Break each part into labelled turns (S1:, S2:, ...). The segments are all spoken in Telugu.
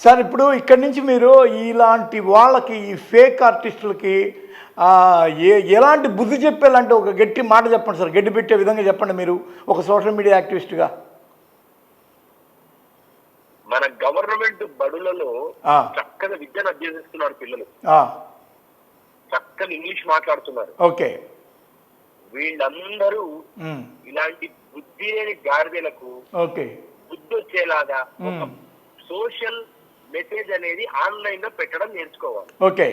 S1: సార్ ఇప్పుడు ఇక్కడి నుంచి మీరు ఇలాంటి వాళ్ళకి ఈ ఫేక్ ఆర్టిస్టులకి ఏ ఎలాంటి బుద్ధి చెప్పాలంటే ఒక గట్టి మాట చెప్పండి సార్. గడ్డి పెట్టే విధంగా చెప్పండి మీరు ఒక సోషల్ మీడియా యాక్టివిస్ట్గా.
S2: మన గవర్నమెంట్ బడులలో
S1: ఆ.
S2: చక్కని విద్యను అభ్యసిస్తున్నారు పిల్లలు. చక్కని ఇంగ్లీష్ మాట్లాడుతున్నారు.
S1: ఓకే.
S2: వీళ్ళందరూ ఇలాంటి బుద్ధి లేని గాడిదలకు
S1: ఓకే.
S2: బుద్ధి వచ్చేలాగా. సోషల్ మెసేజ్ అనేది ఆన్లైన్లో పెట్టడం నేర్చుకోవాలి
S1: ఓకే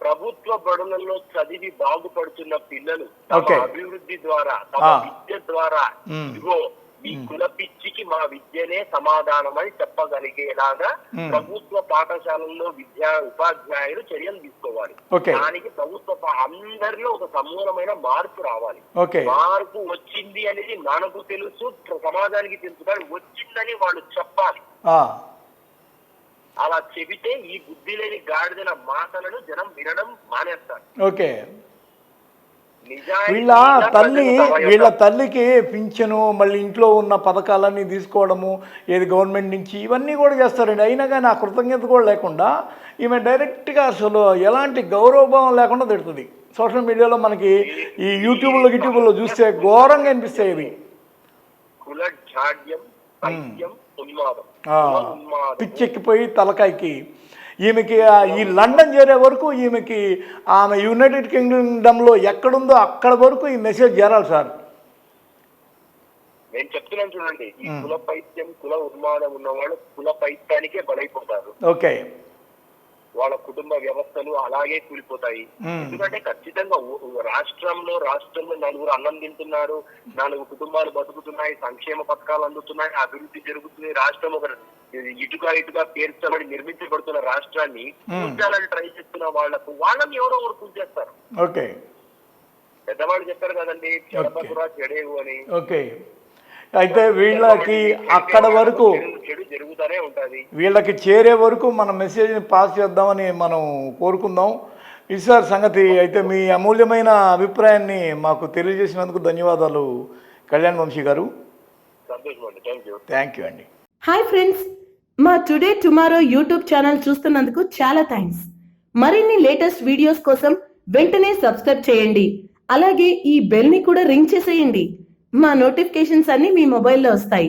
S2: ప్రభుత్వ బడులలో చదివి బాగుపడుతున్న పిల్లలు తమ. అభివృద్ధి ద్వారా తమ. విద్య ద్వారా. ఇగో ఈ కుల పిచ్చికి మా విద్యనే సమాధానం అని చెప్పగలిగేలాగా. ప్రభుత్వ పాఠశాలల్లో విద్యా ఉపాధ్యాయులు చర్యలు తీసుకోవాలి. దానికి ప్రభుత్వ అందరిలో ఒక సమూలమైన మార్పు రావాలి మార్పు వచ్చింది అనేది మనకు తెలుసు సమాజానికి తెలుసు కానీ వచ్చిందని వాళ్ళు చెప్పాలి అలా చెబితే ఈ బుద్ధి లేని గాడిదల మాటలను జనం వినడం మానేస్తారు.
S1: ఓకే. వీళ్ళ తల్లి వీళ్ళ తల్లికి పింఛను మళ్ళీ ఇంట్లో ఉన్న పథకాలన్నీ తీసుకోవడము ఏది గవర్నమెంట్ నుంచి ఇవన్నీ కూడా చేస్తారండి. అయినా కానీ ఆ కృతజ్ఞత కూడా లేకుండా ఈమె డైరెక్ట్గా అసలు ఎలాంటి గౌరవభావం లేకుండా తిడుతుంది. సోషల్ మీడియాలో మనకి ఈ యూట్యూబ్లో గిట్యూబ్లో చూస్తే ఘోరంగా అనిపిస్తాయి ఇవి.
S2: కుల జాడ్యం
S1: పిచ్చెక్కిపోయి తలకాయకి. ఈమెకి ఈ లండన్ చేరే వరకు ఈమెకి ఆమె యునైటెడ్ కింగ్డమ్లో ఎక్కడుందో అక్కడ వరకు ఈ మెసేజ్ చేరాలి సార్.
S2: నేను చెప్తున్నాను చూడండి ఈ కుల పైత్యం కుల ఉన్మాదం ఉన్న వాళ్ళు కుల పైత్యానికే బలైపోతారు.
S1: ఓకే.
S2: వాళ్ళ కుటుంబ వ్యవస్థలు అలాగే కూలిపోతాయి. ఎందుకంటే ఖచ్చితంగా రాష్ట్రంలో రాష్ట్రంలో నలుగురు అన్నం తింటున్నారు నాలుగు కుటుంబాలు బతుకుతున్నాయి సంక్షేమ పథకాలు అందుతున్నాయి అభివృద్ధి జరుగుతుంది రాష్ట్రం ఒక ఇటుక ఇటుక పేర్చబడి నిర్మించబడుతున్న రాష్ట్రాన్ని కూల్చాలని ట్రై చేస్తున్న వాళ్ళకు వాళ్ళని ఎవరో ఒకరు కూల్చేస్తారు.
S1: ఓకే.
S2: పెద్దవాళ్ళు చెప్పారు కదండి చెడపకురా చెడేవు అని.
S1: ఓకే. అయితే వీళ్ళకి అక్కడ వరకు
S2: చెడు- జరుగుతూనే ఉంటది.
S1: వీళ్ళకి చేరే వరకు మన మెసేజ్ని పాస్ చేద్దామని మనం కోరుకుందాం. ఇది సార్ సంగతి అయితే మీ అమూల్యమైన అభిప్రాయాన్ని మాకు తెలియజేసినందుకు ధన్యవాదాలు కళ్యాణ్ వంశీ గారు.
S2: థ్యాంక్ యూ
S1: థ్యాంక్ యూ అండి.
S3: హాయ్ ఫ్రెండ్స్ మా టుడే టుమారో యూట్యూబ్ ఛానల్ చూస్తున్నందుకు చాలా థ్యాంక్స్ మరిన్ని లేటెస్ట్ వీడియోస్ కోసం వెంటనే సబ్స్క్రైబ్ చేయండి. అలాగే ఈ బెల్ని కూడా రింగ్ చేసేయండి. మా నోటిఫికేషన్స్ అన్ని మీ మొబైల్లో వస్తాయి.